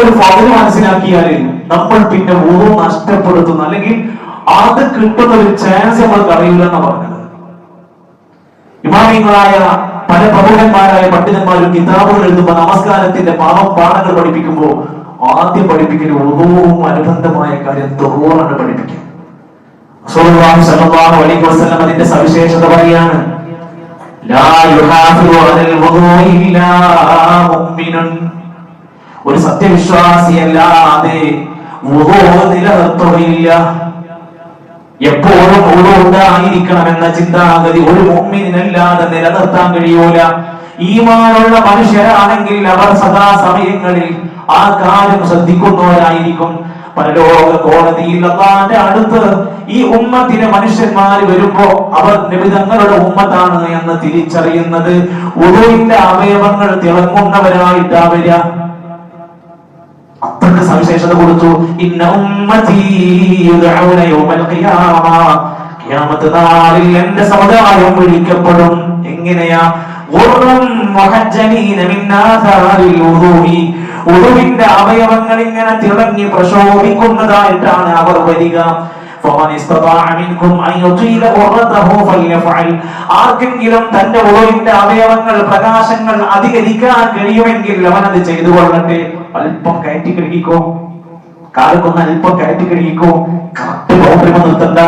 ഒരു ഫതിൽ മനസ്സിലാക്കിയാൽ നമ്മൾ പിന്നെ ഓരോ നഷ്ടപ്പെടുത്തുന്നു അല്ലെങ്കിൽ അത് കിട്ടുന്ന ഒരു ചാൻസ് നമ്മൾ അറിയില്ല എന്ന് പറഞ്ഞത്. ഇമാമിങ്ങളായ പല പ്രമുഖന്മാരായ പണ്ഡിതന്മാരും കിതാബുകൾ എഴുതുമ്പോൾ നമസ്കാരത്തിന്റെ പാപം പാഠങ്ങൾ പഠിപ്പിക്കുമ്പോൾ ആദ്യം പഠിപ്പിക്കുന്ന ഉദവും അനുബന്ധമായ കാര്യം തൊഹൂറാണ് പഠിപ്പിക്കുക. അതിന്റെ സവിശേഷത പറയാണ് ലാ യുഹാഫിറു വുദൂഇ ഇല്ലാ മുഅ്മിനുൻ ഒരു സത്യവിശ്വാസിയല്ലാതെ നിലനിർത്തുകയില്ല. എപ്പോഴും വുദൂ ഉണ്ടായിരിക്കണമെന്ന ചിന്താഗതി ഒരു മുമ്മിനല്ലാതെ നിലനിർത്താൻ കഴിയൂല. ഈമാനുള്ള മനുഷ്യരാണെങ്കിൽ അവർ സദാ സമയങ്ങളിൽ ആ കാര്യം ശ്രദ്ധിക്കുന്നവരായിരിക്കും. പരലോക കോടതിയിൽ അള്ളാന്റെ അടുത്ത് ഈ ഉമ്മത്തിന് മനുഷ്യന്മാർ വരുമ്പോ അവർ നിബിതങ്ങളുടെ ഉമ്മത്താണ് എന്ന് തിരിച്ചറിയുന്നത്. ഉദവിന്റെ അവയവങ്ങൾ തിളങ്ങുന്നവരായിട്ടാ വരിക. അത്രയ്ക്ക് സവിശേഷത കൊടുത്തു. ഇന്ന ഉമ്മതി എന്റെ സമുദായം വിളിക്കപ്പെടും. എങ്ങനെയാ? അവയവങ്ങൾ ഇങ്ങനെ തിളങ്ങി പ്രശോഭിക്കുന്നതായിട്ടാണ് അവർ വരിക. فمن استطاع منكم ان يطيل غرته فليفعل ആർക്കെങ്കിലും തന്റെ ഉളവിന്റെ അവയവങ്ങൾ പ്രകാശങ്ങൾ അധികരിക്കാൻ കഴിയുമെങ്കിൽ അവൻ അത് ചെയ്തു കൊള്ളട്ടെ അല്പം കയറ്റി കഴുകിക്കോ കാലക്കൊന്ന് അല്പം കയറ്റി കഴുകിക്കോ കറക്റ്റ് ബൗണ്ടറി നിർത്തണ്ട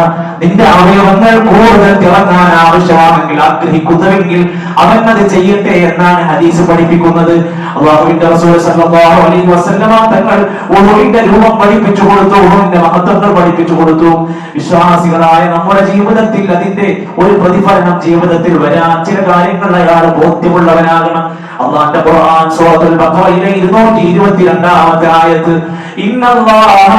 നിന്റെ അവയവങ്ങൾ കൂടുതൽ തിളങ്ങാൻ ആവശ്യമാണെങ്കിൽ ആഗ്രഹിക്കുന്നുവെങ്കിൽ അവൻ അത് ചെയ്യട്ടെ എന്നാണ് ഹദീസ് പഠിപ്പിക്കുന്നത് അള്ളാഹുവിന്റെ റസൂൽ സല്ലല്ലാഹു അലൈഹി വസല്ലമ തങ്ങൾ രൂപം പഠിപ്പിച്ചു കൊടുത്തു ഉളുവിന്റെ മഹത്വങ്ങൾ പഠിപ്പിച്ചു കൊടുത്തു. വിശ്വാസികളായ നമ്മുടെ ജീവിതത്തിൽ അതിന്റെ ഒരു പ്രതിഫലനം ജീവിതത്തിൽ വരാൻ ചില കാര്യങ്ങൾ അയാൾ ബോധ്യമുള്ളവനാകണം. ഖുർആൻ സൂറത്തുൽ ബഖറയിലെ 222ാമത്തെ ആയത്ത് ഇന്നല്ലാഹ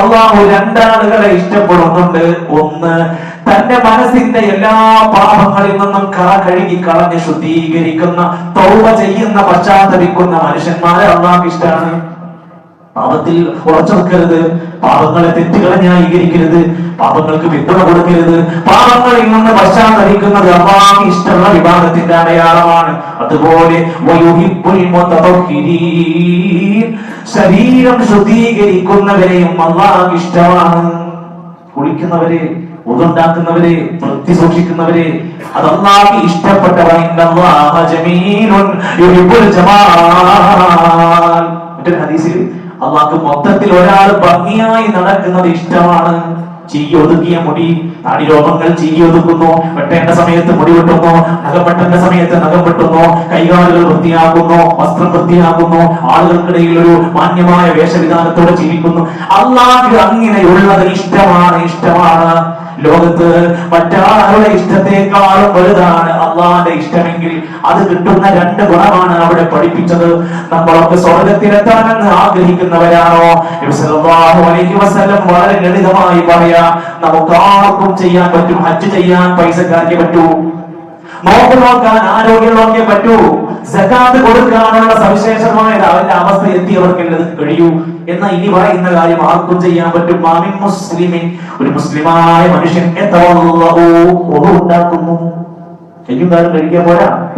അള്ളാഹു രണ്ടാളുകളെ ഇഷ്ടപ്പെടുന്നുണ്ട്. ഒന്ന് തന്റെ മനസ്സിന്റെ എല്ലാ പാപങ്ങളിൽ നിന്നും കറ കഴുകി കളഞ്ഞ് ശുദ്ധീകരിക്കുന്ന തൗബ ചെയ്യുന്ന പശ്ചാത്തപിക്കുന്ന മനുഷ്യന്മാരെ അള്ളാഹ് ഇഷ്ടമാണ്. പാപത്തിൽ ഉറച്ചു നിൽക്കരുത്. പാപങ്ങളെ തെറ്റുകളെ ന്യായീകരിക്കരുത്. പാപങ്ങൾക്ക് പിന്തുണ കൊടുക്കരുത്. പാപങ്ങളിൽ നിന്ന് പശ്ചാത്തലിക്കുന്നത് അള്ളാഹ് ഇഷ്ടമുള്ള വിഭാഗത്തിന്റെ അടയാളമാണ്. അതുപോലെ. ശരീരം ശുദ്ധീകരിക്കുന്നവരെയും അള്ളാഹ് ഇഷ്ടമാണ്. കുളിക്കുന്നവരെ ഉതുണ്ടാക്കുന്നവരെ വൃത്തി സൂക്ഷിക്കുന്നവരെ അത് അള്ളാഹ് മറ്റൊരു ഹദീസിൽ മൊത്തത്തിൽ ഒരാൾ ഭംഗിയായി നടക്കുന്നത് ഇഷ്ടമാണ്. ചീകി ഒതുക്കിയ മുടി താടി രോഗങ്ങൾ ചീകി ഒതുക്കുന്നു വെട്ടേണ്ട സമയത്ത് മുടി വെട്ടുന്നു നഖം വെട്ടേണ്ട സമയത്ത് നഖം വെട്ടുന്നു കൈകാലുകൾ വൃത്തിയാക്കുന്നു വസ്ത്രം വൃത്തിയാക്കുന്നു ആളുകൾക്കിടയിൽ ഒരു മാന്യമായ വേഷവിധാനത്തോടെ ജീവിക്കുന്നു. അള്ളാഹ് അങ്ങനെയുള്ളത് ഇഷ്ടമാണ് ഇഷ്ടമാണ്. ലോകത്ത് മറ്റാരുടെ ഇഷ്ടത്തെക്കാളും വലുതാണ് അള്ളാന്റെ ഇഷ്ടമെങ്കിൽ അത് കിട്ടുന്ന രണ്ട് ഗുണമാണ് അവിടെ പഠിപ്പിച്ചത്. നമ്മളൊക്കെ സ്വർഗത്തിലെത്താനെന്ന് ആഗ്രഹിക്കുന്നവരാണോ? വളരെ ലളിതമായി പറയാ നമുക്ക് ആർക്കും ചെയ്യാൻ പറ്റും ഹജ്ജ് ചെയ്യാൻ പൈസക്കാർക്ക് പറ്റൂ. നോക്ക് നോക്കാൻ ആരോഗ്യമുള്ളവർക്കേ പറ്റൂ. സക്കാത്ത് കൊടുക്കാനുള്ള സവിശേഷമായ അവന്റെ അവസ്ഥ എത്തിയവർക്കല്ലേ അത് കഴിയൂ. എന്നാൽ ഇനി പറയുന്ന കാര്യം ആർക്കും ചെയ്യാൻ പറ്റും. മാമിൻ മുസ്ലിമിൻ ഒരു മുസ്ലിമായ മനുഷ്യൻ കഴിക്കാൻ പോരാ?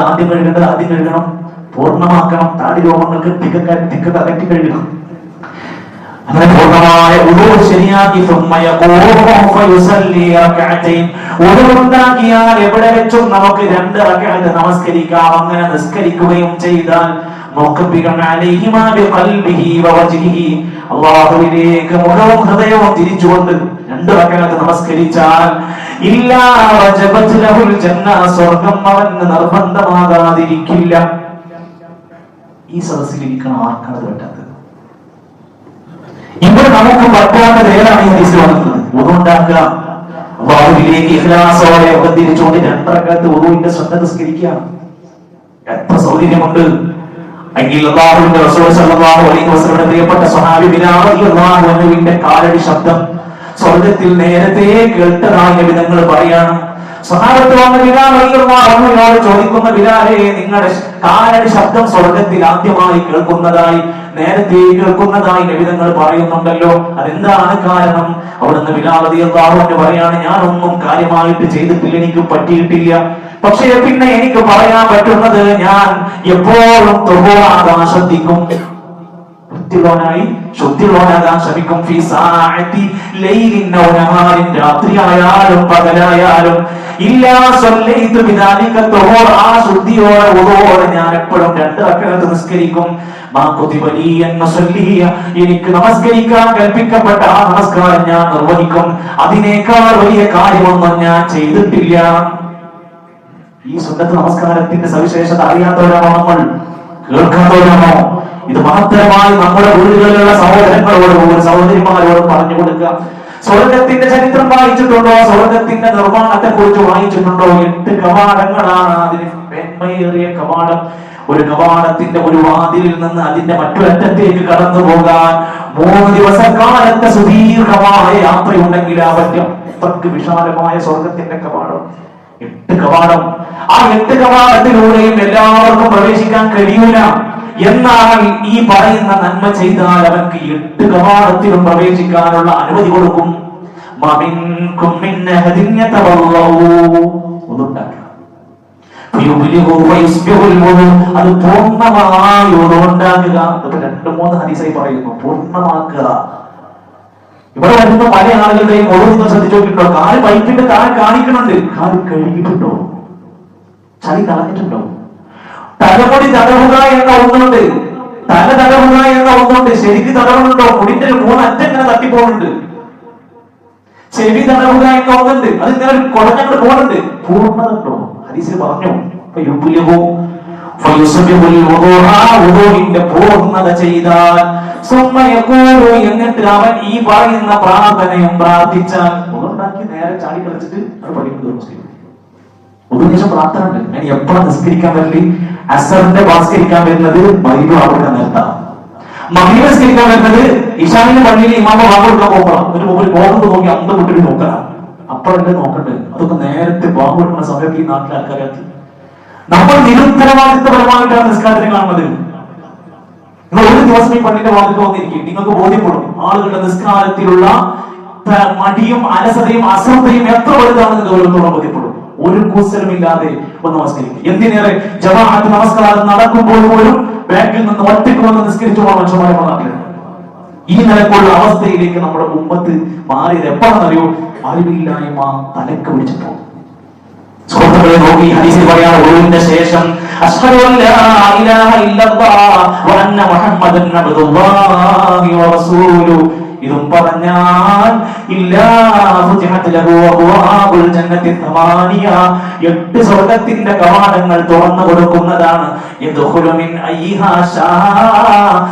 ആദ്യം കഴുകേണ്ടത് ആദ്യം കഴുകണം. പൂർണമാക്കണം. താടി രോഗങ്ങൾക്ക് തിക്ക തിക്ക അകറ്റി കഴുകണം. അങ്ങനെ പൂർണമായ ഉളൂ ശരിയാക്കി ഉളവുണ്ടാക്കിയാൽ എവിടെ വെച്ചും നമുക്ക് രണ്ട് റക്കാലത്ത് നമസ്കരിക്കാം. അങ്ങനെ നിസ്കരിക്കുകയും ചെയ്താൽ മുഴുവൻ ഹൃദയവും രണ്ട് നമസ്കരിച്ചാൽ ഇല്ലാ നിർബന്ധമാകാതിരിക്കില്ല. ഈ സദസ്സിലിരിക്കണം ആർക്കാണ് വേണ്ടത്? നമുക്ക് പറ്റാത്ത പേരാണ് ഈ ഹദീസിൽ വന്നത് ഉണ്ടാക്കുക അള്ളാഹുവിലേക്ക് ഇഖ്ലാസോടെ ഒക്കെ തിരിച്ചുകൊണ്ട് രണ്ടരക്കാലത്ത് ഉറുവിന്റെ ശ്രദ്ധ നിസ്കരിക്കുക എത്ര സൗകര്യമുണ്ട്. റസൂൽ സല്ലല്ലാഹു അലൈഹി പ്രിയപ്പെട്ട സ്വഹാബി കാലടി ശബ്ദം സ്വർഗത്തിൽ നേരത്തെ കേട്ടതായ വിധങ്ങൾ പറയാണ്. സഹാബത്ത് വന്ന റളിയല്ലാഹുവിനോട് ചോദിക്കുന്ന ബിലാലെ നിങ്ങളുടെ കാലടി ശബ്ദം സ്വർഗത്തിൽ ആദ്യമായി കേൾക്കുന്നതായി നേരത്തെ കേൾക്കുന്നതായി നബിതങ്ങൾ പറയുന്നുണ്ടല്ലോ. അതെന്താണ് കാരണം? അവിടുന്ന് ബിലാൽ എന്താണെന്ന് പറയാണ് ഞാനൊന്നും കാര്യമായിട്ട് ചെയ്തിട്ടില്ല എനിക്ക് പറ്റിയിട്ടില്ല. പക്ഷേ പിന്നെ എനിക്ക് പറയാൻ പറ്റുന്നത് ഞാൻ എപ്പോഴും തൊഹൂറാകാൻ ശ്രദ്ധിക്കും വൃത്തിയുള്ളവനായി ശുദ്ധിയുള്ളവനാകാൻ ശ്രമിക്കും രാത്രിയായാലും പകലായാലും. ആ രണ്ട് അക്കരത്ത് നിസ്കരിക്കും. എനിക്ക് നമസ്കരിക്കാൻ കൽപ്പിക്കപ്പെട്ട ആ നമസ്കാരം ഞാൻ നിർവഹിക്കും. അതിനേക്കാൾ വലിയ കാര്യമൊന്നും ഞാൻ ചെയ്തിട്ടില്ല. ഈ സുന്നത്ത് നമസ്കാരത്തിന്റെ സവിശേഷത അറിയാത്തവരാണോ നമ്മൾ? കേൾക്കാത്തവരാണോ? ഇത് മഹത്തരമായി നമ്മുടെ വീടുകളിലുള്ള സഹോദരങ്ങളോടും സഹോദരിമാരോടും പറഞ്ഞു കൊടുക്കുക. സ്വർഗത്തിന്റെ ചരിത്രം വായിച്ചിട്ടുണ്ടോ? സ്വർഗത്തിന്റെ നിർമ്മാണത്തെ കുറിച്ച് വായിച്ചിട്ടുണ്ടോ? എട്ട് കവാടങ്ങളാണ് അതിന് മേന്മയേറിയ കവാടം. ഒരു കവാടത്തിന്റെ ഒരു വാതിലിൽ നിന്ന് അതിന്റെ മറ്റൊരറ്റത്തേക്ക് കടന്നു പോകാൻ മൂന്ന് ദിവസം ദിവസക്കാലത്തെ സുദീർഘമായ യാത്രയുണ്ടെങ്കിൽ ആ പറ്റും അത്രയ്ക്ക് വിശാലമായ സ്വർഗത്തിന്റെ കവാടം. എട്ട് കവാടം. ആ എട്ട് കവാടത്തിലൂടെയും എല്ലാവർക്കും പ്രവേശിക്കാൻ കഴിയൂല. എന്നാൽ ഈ പറയുന്ന നന്മ ചെയ്താൽ അവർക്ക് എട്ട് കവാടത്തിലും പ്രവേശിക്കാനുള്ള അനുമതി കൊടുക്കും. അത് രണ്ട് മൂന്ന് പറയുന്നു. പൂർണമാക്കുക. ഇവിടെ വരുന്ന പല ആളുകളുടെയും ശ്രദ്ധിച്ചു കാൽ പൈപ്പിന്റെ താഴെ കാണിക്കണുണ്ട് കാൽ കഴുകിയിട്ടുണ്ടോ? ചളി കളഞ്ഞിട്ടുണ്ടോ തലമുടി തടവുക എന്ന ഒന്നുണ്ട് തല തടവുക എന്ന ഒന്നുണ്ട് ശരിക്ക് തടവുന്നുണ്ടോ മുടിന്റെ മൂന്ന് അറ്റം ഇങ്ങനെ തട്ടിപ്പോകുന്നുണ്ട്. ചെവി തടവുക എന്ന ഒന്നുണ്ട് അത് ഇങ്ങനെ ഒരു കുടഞ്ഞങ്ങോട്ട് പോകുന്നുണ്ട് പൂർണത ഉണ്ടോ ഹദീസിൽ പറഞ്ഞു. വുദൂഇന്റെ പൂർണത ചെയ്താൽ എന്നിട്ട് അവൻ ഈ പറയുന്ന പ്രാർത്ഥനയും പ്രാർത്ഥിച്ചാൽ. നേരെ ചാടി കളിച്ചിട്ട് അത് പഠിക്കുന്നത് മുസ്ലിം ഉപദേശം പ്രാർത്ഥന ഉണ്ട് ഞാൻ എപ്പോഴും നിസ്കരിക്കാൻ പറ്റി അസറിന്റെ ഭാസ്കരിക്കാൻ വരുന്നത് ബൈബിൾ അവിടെ നിർത്താം മഹീബ് നിസ്കരിക്കാൻ വരുന്നത് ഇഷാനിന്റെ പള്ളിയിൽ ഇമാമ വാങ്ങെടുക്കാൻ പോകണം ഒരു മുമ്പിൽ പോകുന്നത് നോക്കി അമ്പത് കുട്ടികൾ നോക്കണം അപ്പോഴല്ലേ നോക്കണ്ടേ? അതൊക്കെ നേരത്തെ ബാങ്ക് സമയത്ത് ഈ നാട്ടിലെ ആൾക്കാരത്ത് നമ്മൾ നിരുത്തരവാദിത്വപരമായിട്ടാണ് നിസ്കാരത്തിന് നിങ്ങൾ ഒരു ദിവസം ഈ പള്ളിന്റെ വാതിൽ വന്നിരിക്കും. നിങ്ങൾക്ക് ബോധ്യപ്പെടും. ആളുകളുടെ നിസ്കാരത്തിലുള്ള മടിയും അലസതയും അശ്രദ്ധയും എത്ര വലുതാണെന്ന് ഓരോരുത്തരോട് ബോധ്യപ്പെടും. ഒരു കൂസലുമില്ലാതെ ഒന്ന് നമസ്കരിക്കും. എന്തിനേറെ ജമാഅത്ത് നമസ്കാരം നടക്കുമ്പോൾ പോലും ബാങ്കിൽ നിന്ന് ഒറ്റയ്ക്ക് വന്ന് നിസ്കരിച്ചു പോകാൻ മനുഷ്യന്മാരെ ഈ നിലക്കുള്ള അവസ്ഥയിലേക്ക് നമ്മുടെ ഉമ്മത്ത് മാറിയത് എപ്പോഴാണെന്നറിയോ? അറിവില്ലായ്മ തലക്ക് പിടിച്ചപ്പോ സുഹൃത്തുക്കളെ നോക്കി ശേഷം ഇല്ലല്ലാഹ് വഅന്ന ഇതും പറഞ്ഞാൽ എട്ട് സ്വർഗത്തിന്റെ കവാടങ്ങൾ തുറന്നു കൊടുക്കുന്നതാണ്.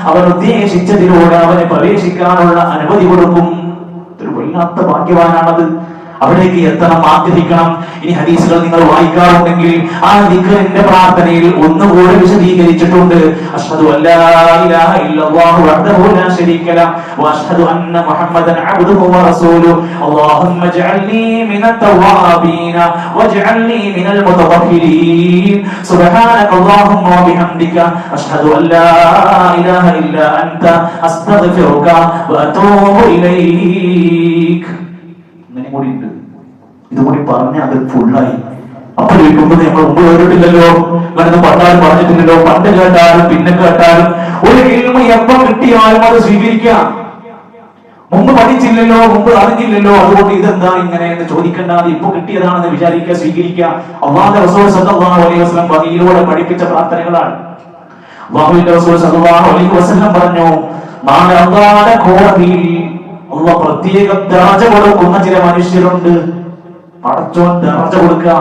അവൻ ഉദ്ദേശിച്ചതിലൂടെ അവനെ പ്രവേശിക്കാനുള്ള അനുമതി കൊടുക്കും. ഒരു വല്ലാത്ത ഭാഗ്യവാനാണത്. അവിടേക്ക് എത്തണം ആഗ്രഹിക്കണം. ഇനി ഹദീസുകൾ നിങ്ങൾ വായിക്കാറുണ്ടെങ്കിൽ ആ ദിഖറിന്റെ പ്രാർത്ഥനയിൽ ഒന്നുകൂടെ വിശദീകരിച്ചിട്ടുണ്ട്. അഷ്ഹദു അല്ലാ ഇലാഹ ഇല്ലല്ലാഹു വഹ്ദഹു ലാ ശരീക ലഹു വഅഷ്ഹദു അന്ന മുഹമ്മദൻ അബ്ദുഹു വറസൂലുഹു അല്ലാഹുമ്മ മിനൽ സുബ്ഹാനക അല്ലാഹുമ്മ അഷ്ഹദു അല്ലാ അൻത അസ്തഗ്ഫിറുക ഇങ്ങനെ കൂടി ഇതുകൂടി പറഞ്ഞ അത് ഫുള്ളായി അപ്പൊ കേൾക്കുമ്പോൾ നമ്മൾ മുമ്പ് കേട്ടിട്ടില്ലല്ലോ? അങ്ങനെ പണ്ടാലും പറഞ്ഞിട്ടില്ലല്ലോ? പണ്ട് കേട്ടാലും പിന്നെ കേട്ടാലും ഒരു കേൾമ എപ്പം കിട്ടിയാലും അത് സ്വീകരിക്കാം. മുമ്പ് പഠിച്ചില്ലല്ലോ മുമ്പ് അറിഞ്ഞില്ലല്ലോ. അതുകൊണ്ട് ഇതെന്താ ഇങ്ങനെ എന്ന് ചോദിക്കേണ്ടത് ഇപ്പൊ കിട്ടിയതാണെന്ന് വിചാരിക്കുക സ്വീകരിക്കുക. അള്ളാഹുന്റെ റസൂൽ സല്ലല്ലാഹു അലൈഹി വസല്ലം വഹിയിലൂടെ പഠിപ്പിച്ച പ്രാർത്ഥനകളാണ്. അള്ളാഹുവിന്റെ റസൂൽ സല്ലല്ലാഹു അലൈഹി വസല്ലം പറഞ്ഞു നാളെ അള്ളാഹുടെ കോടതിയിൽ അള്ളാഹ് പ്രത്യേക രാജ കൊടുക്കുന്ന ചില മനുഷ്യരുണ്ട്. പടച്ചോൻ ദർജ കൊടുക്കുക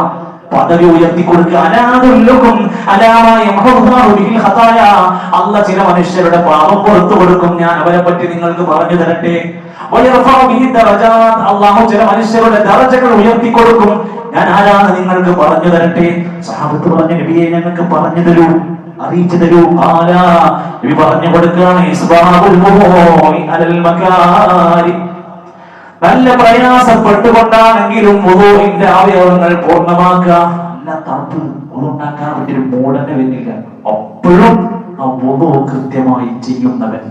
പദവി ഉയർത്തി കൊടുക്കുക. അനാദുല്ലുക്കും അല്ല ചില മനുഷ്യരുടെ പാപം പുറത്തു കൊടുക്കും. ഞാൻ അവരെ പറ്റി നിങ്ങൾക്ക് പറഞ്ഞു തരട്ടെ. അള്ളാഹു ചില മനുഷ്യരുടെ ദർജകൾ ഉയർത്തി കൊടുക്കും. ഞാൻ ആരാണ് നിങ്ങൾക്ക് പറഞ്ഞു തരട്ടെ? സഹാബത്ത് പറഞ്ഞ നബിയെ ഞങ്ങൾക്ക് പറഞ്ഞു തരൂ അറിയിച്ചു തരൂ. ആരാ? നബി പറഞ്ഞു കൊടുക്കുകയാണ് നല്ല പ്രയാസപ്പെട്ടുകൊണ്ടാണെങ്കിലും മുതോറിന്റെ അവയവങ്ങൾ പൂർണമാക്കുക. നല്ല തണുപ്പ് ഉണ്ടാക്കാൻ ഒരു മൂടനെ വരില്ല അപ്പോഴും ആ മുതോ കൃത്യമായി ചെയ്യുന്നവൻ.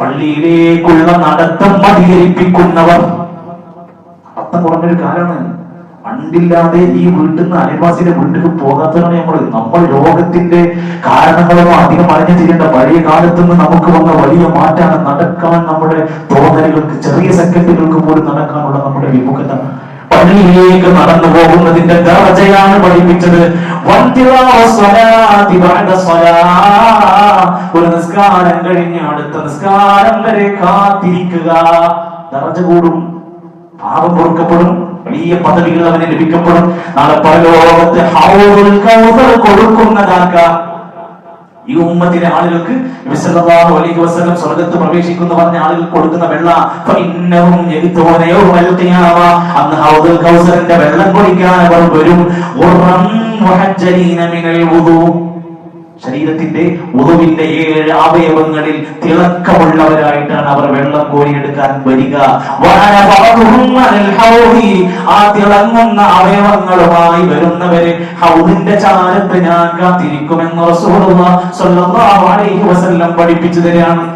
പള്ളിയിലേക്കുള്ള നടത്തം അധികരിപ്പിക്കുന്നവർ. അർത്ഥം കുറഞ്ഞൊരു കാലമാണ് പണ്ടില്ലാതെ ഈ വീട്ടിൽ നിന്ന് അയൽവാസിയുടെ വീട്ടിലേക്ക് പോകാത്തതാണ് നമ്മൾ നമ്മൾ രോഗത്തിന്റെ കാരണങ്ങളൊന്നും അധികം അറിഞ്ഞു ചെയ്യേണ്ട പഴയ കാലത്ത് നിന്ന് നമുക്ക് വന്ന വലിയ മാറ്റാണ് നടക്കാൻ നമ്മുടെ തോന്നലുകൾക്ക് ചെറിയ സെക്കൻഡുകൾക്ക് പോലും നടക്കാനുള്ള നമ്മുടെ വിമുഖത. പള്ളിയിലേക്ക് നടന്നു പോകുന്നതിന്റെ ദർജയാണ് പഠിപ്പിച്ചത്. ഒരു നിസ്കാരം കഴിഞ്ഞ് അടുത്ത നിസ്കാരം വരെ കാത്തിരിക്കുക. ദർജ കൂടും. പാപം പൊറുക്കപ്പെടും. വലിയ പദവികൾ അവന് ലഭിക്കപ്പെടും. നാളെ പരലോകത്ത് കൊടുക്കുന്നതാക്കാം. ഈ ഉമ്മത്തിലെ ആളുകൾക്ക് അലൈഹി വസല്ലം സ്വർഗത്ത് പ്രവേശിക്കുന്ന പറഞ്ഞ ആളുകൾക്ക് കൊടുക്കുന്ന വെള്ള. അന്ന് കൗസറിന്റെ വെള്ളം കുടിക്കാൻ അവർ വരും. ശരീരത്തിന്റെ ഉറവിന്റെ ഏഴ് അവയവങ്ങളിൽ തിളക്കമുള്ളവരായിട്ടാണ് അവർ വെള്ളം കോരിയെടുക്കാൻ വരിക. ആ തിളങ്ങുന്ന അവയവങ്ങളുമായി വരുന്നവരെ ഹൗദിന്റെ ചാരത്ത് ഞാൻ കാത്തിരിക്കുമെന്ന് പഠിപ്പിച്ചു തരികയാണ്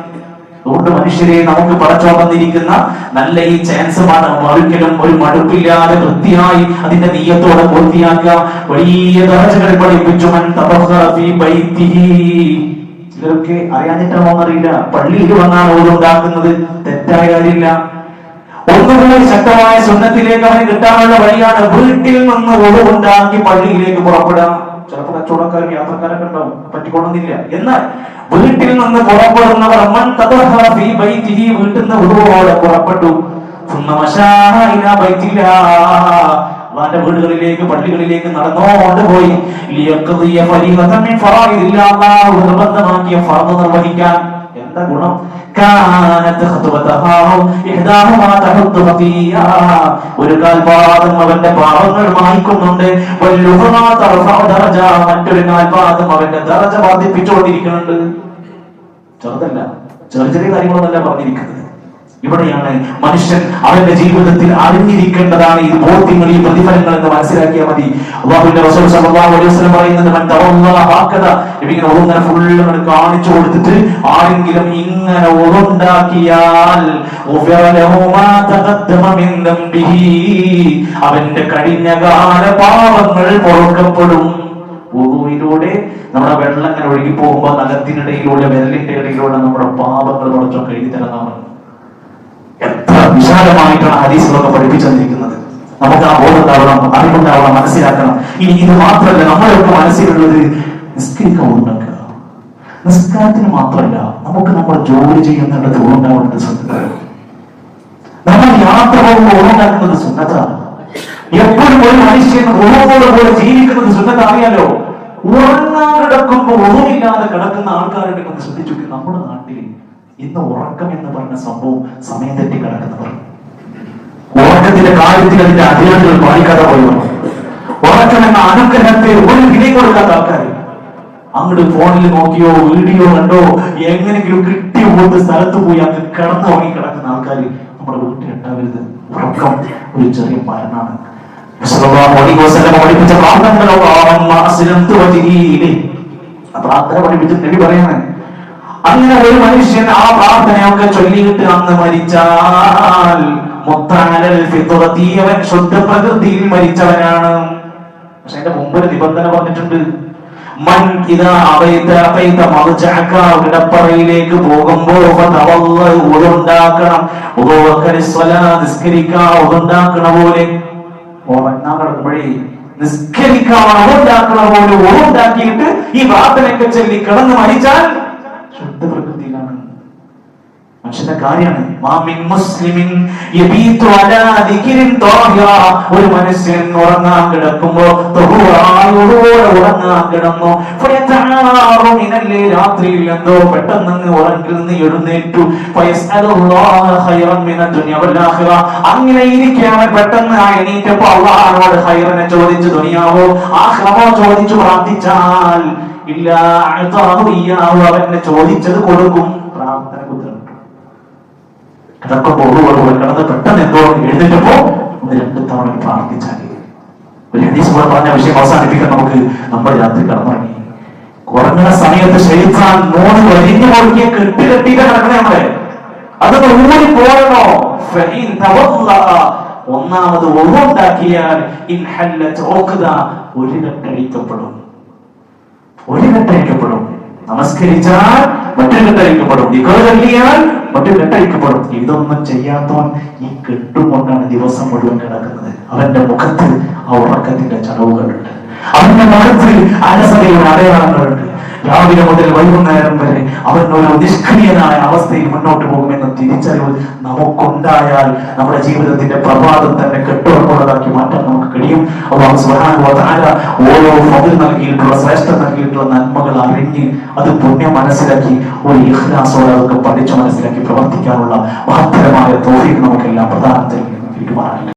അതുകൊണ്ട് മനുഷ്യരെ നമുക്ക് പടച്ചോ വന്നിരിക്കുന്ന നല്ല ഈ ചാൻസ് ചാൻസുമാണ് ഒരിക്കലും ഒരു മടുപ്പില്ലാതെ വൃത്തിയായി അതിന്റെ നീയത്തോടെ പൂർത്തിയാക്കുക. വലിയ ദർജകൾ പഠിപ്പിച്ചു. ഇതൊക്കെ തബഖറ ഫീ ബൈത്തിഹി. ചിലർക്ക് അറിയാഞ്ഞിട്ടാണോ എന്നറിയില്ല. പള്ളിയിൽ വന്നാണ് ഓരോണ്ടാക്കുന്നത് തെറ്റായ കാര്യമില്ല. ഒന്നുകൂടി ശക്തമായ സ്വന്തത്തിലേക്ക് അവന് കിട്ടാനുള്ള വഴിയാണ് വീട്ടിൽ നിന്ന് ഒതുണ്ടാക്കി പള്ളിയിലേക്ക് പുറപ്പെടാം ചിലപ്പോൾ കച്ചവടക്കാരും യാത്രക്കാരൊക്കെ ഉണ്ടാവും. പറ്റിക്കൊള്ളുന്നില്ല. എന്നാൽ വീട്ടിൽ നിന്ന് പുറപ്പെടുന്നവർ അമ്മൻ വീട്ടിൽ നിന്ന് ഉറവോടെ പുറപ്പെട്ടു. അള്ളാന്റെ വീടുകളിലേക്ക് പള്ളികളിലേക്ക് നടന്നോണ്ട് പോയി. നിർബന്ധമാക്കിയ ഫറന്ന് നിർവഹിക്കാൻ എന്താ ഗുണം. കാനത്ത് ഖത്വതഹാ ഇഹ്ദാഹുമാ തഹദ്ദു ഖതിയാ ഒരു കാൽപാദം അവന്റെ പാപങ്ങൾ മായ്ക്കുന്നുണ്ട്. ദറജ മറ്റൊരു കാൽപാദം അവന്റെ ദറജ വർദ്ധിപ്പിച്ചുകൊണ്ടിരിക്കുന്നുണ്ട്. ചെറുതല്ല ചെറിയ ചെറിയ കാര്യങ്ങളൊന്നല്ല പറഞ്ഞിരിക്കുന്നത്. ഇവിടെയാണ് മനുഷ്യൻ അവന്റെ ജീവിതത്തിൽ അറിഞ്ഞിരിക്കേണ്ടതാണ് ഈ ബോധ്യങ്ങൾ ഈ പ്രതിഫലങ്ങൾ എന്ന് മനസ്സിലാക്കിയാൽ മതി. അള്ളാഹുവിന്റെ റസൂൽ സല്ലല്ലാഹു അലൈഹി വസല്ലം പറയുന്നത് മൻ തവല്ലാഹ ഹാക്കദ ഇങ്ങനെ ഇങ്ങനെ കാണിച്ചു കൊടുത്തിട്ട് ആരെങ്കിലും ഇങ്ങനെ ദംബിഹി. അവന്റെ കഴിഞ്ഞകാല പാപങ്ങൾ പൊറുക്കപ്പെടും. വുദൂയിലൂടെ നമ്മുടെ വെള്ളം ഇങ്ങനെ ഒഴുകി പോകുമ്പോൾ നഖത്തിനിടയിലൂടെ വിരലിന്റെ ഇടയിലൂടെ നമ്മുടെ പാപങ്ങൾ കുറച്ചൊക്കെ എഴുതി തരുന്നവർ എത്ര വിശാലമായിട്ടാണ് ഹദീസുകളൊക്കെ പഠിപ്പിച്ചു തന്നിരിക്കുന്നത് നമുക്ക് ആ ബോധം ഉണ്ടാവണം അറിവുണ്ടാവണം മനസ്സിലാക്കണം. ഇനി ഇത് മാത്രമല്ല നമ്മളൊക്കെ മനസ്സിലുള്ളത് നിസ്കരിക്കാൻ ഉണ്ടാക്കുക നിസ്കാരത്തിന് മാത്രമല്ല നമുക്ക് നമ്മൾ ജോലി ചെയ്യുന്നുണ്ടത് ഉണ്ടാവേണ്ടത് സുന്നത്താണ്. നമ്മൾ യാത്ര പോകുമ്പോൾ ഉണ്ടാക്കുന്നത് സുന്നതാണ് എപ്പോഴും ഒരു മനുഷ്യൻ ഉറവോടെ പോലെ ജീവിക്കുന്നത് സുന്നത്ത് അറിയാലോ? ഉറങ്ങാൻ കിടക്കുമ്പോൾ ഉറവില്ലാതെ കിടക്കുന്ന ആൾക്കാരുടെ ഒന്ന് ശ്രദ്ധിച്ചു നമ്മുടെ നാട്ടിൽ ഇന്ന് ഉറക്കം എന്ന് പറഞ്ഞ സംഭവം സമയം തെറ്റി കിടക്കുന്നവർ ഉറക്കത്തിന്റെ കാര്യത്തിൽ അതിന്റെ അധികാരികൾ പാലിക്കാതെ പോയവർ ഉറക്കം എന്ന അനുഗ്രഹത്തെ ഒരു വിലയും കൊടുക്കാത്ത ആൾക്കാർ അങ്ങോട്ട് ഫോണിൽ നോക്കിയോ വീഡിയോ കണ്ടോ എങ്ങനെങ്കിലും കിട്ടി പോയിട്ട് സ്ഥലത്ത് പോയി അങ്ങ് കിടന്നു ഉറങ്ങി കിടക്കുന്ന ആൾക്കാർ നമ്മുടെ വീട്ടിൽ ഉണ്ടാവരുത്. ഉറക്കം ഒരു ചെറിയ മരണമാണ്. പഠിപ്പിച്ച പ്രാർത്ഥനകളോ പ്രാർത്ഥന പഠിപ്പിച്ചിട്ട് നബി പറയാണ്. അങ്ങനെ ഒരു മനുഷ്യൻ ആ പ്രാർത്ഥനയൊക്കെ ചൊല്ലിയിട്ട് അന്ന് മരിച്ചാൽ അവൻ ശുദ്ധ പ്രകൃതിയിൽ മരിച്ചവനാണ്. പക്ഷെ അതിന്റെ മുമ്പ് ഒരു നിബന്ധന പറഞ്ഞിട്ടുണ്ട്. മൻ ഇതാ അവൈത മർജഅക കിടപ്പറയിലേക്ക് പോകുമ്പോ പോലെ. ഉറങ്ങാൻ പോലെ ഈ പ്രാർത്ഥനയൊക്കെ ചൊല്ലി കിടന്ന് മരിച്ചാൽ ശുദ്ധ പ്രകൃതിയിലാണ് മനുഷ്യന്റെ കാര്യമാണ് ഒരു മനുഷ്യൻ ഉറങ്ങാൻ കിടക്കുമ്പോ ഉറങ്ങാൻ കിടന്നു. രാത്രിയിൽ എന്തോ പെട്ടെന്ന് ഉറങ്ങിൽ നിന്ന് എഴുന്നേറ്റു. അങ്ങനെ ഇരിക്കെ അവൻ പെട്ടെന്ന് ആ എണീറ്റപ്പോ അള്ളാഹുവോട് ഹൈറനെ ചോദിച്ചു ദുനിയാവോ? ആഖിറമോ ചോദിച്ചു പ്രാർത്ഥിച്ചാൽ അവന് ചോദിച്ചത് കൊടുക്കും. കിടക്കുമ്പോൾ ഒഴുകുമ്പോൾ കിടന്ന് പെട്ടെന്ന് എന്തോ എഴുന്നേറ്റപ്പോ ഒന്ന് തവണ പ്രാർത്ഥിച്ചാൽ ഒരു ഹദീസ് പോലെ പറഞ്ഞ വിഷയം അവസാനിപ്പിക്കാൻ നമുക്ക് നമ്മൾ രാത്രി കിടന്നുറങ്ങി. കുറഞ്ഞ സമയത്ത് ശൈത്താൻ മൂന്ന് വലിഞ്ഞു മുറുക്കിയ കെട്ടി കെട്ടിയിട്ട് കിടക്കണേ നമ്മളെ. അതൊന്ന് ഊരി പോരണോ? ഒന്നാമത് ഒഴിവുണ്ടാക്കിയാൽ ഒരിടം കഴിക്കപ്പെടും ഒരു കെട്ടഴിക്കപ്പെടും നമസ്കരിച്ചാൽ മറ്റൊരു കെട്ടഴിക്കപ്പെടും നിക്കോ ചൊല്ലിയാൽ മറ്റൊരു കെട്ടഴിക്കപ്പെടും ഇതൊന്നും ചെയ്യാത്തവൻ ഈ കെട്ടുകൊണ്ടാണ് ദിവസം മുഴുവൻ കിടക്കുന്നത്. അവന്റെ മുഖത്ത് ആ ഉറക്കത്തിന്റെ ചടവുകളുണ്ട്. അവന്റെ മുഖത്ത് അലസതയുടെ അടയാളങ്ങളുണ്ട്. രാവിലെ മുതൽ വൈകുന്നേരം വരെ അവൻ ഒരു നിഷ്ക്രിയനായ അവസ്ഥയിൽ മുന്നോട്ട് പോകുമെന്ന തിരിച്ചറിവ് നമുക്കുണ്ടായാൽ നമ്മുടെ ജീവിതത്തിന്റെ പ്രഭാതം തന്നെ കെട്ടുറപ്പുള്ളതാക്കി മാറ്റാൻ നമുക്ക് കഴിയും. വ തആല ഓരോ മതിൽ നൽകിയിട്ടുള്ള ശ്രേഷ്ഠ നൽകിയിട്ടുള്ള നന്മകൾ അറിഞ്ഞ് അത് പുണ്യം മനസ്സിലാക്കി ഒരു ഇഹ്ലാസോടെ അതൊക്കെ പഠിച്ചു മനസ്സിലാക്കി പ്രവർത്തിക്കാനുള്ള മഹത്തരമായ തോഫിക്ക് നമുക്കെല്ലാം പ്രധാനത്തിൽ കിട്ടുമാറാകട്ടെ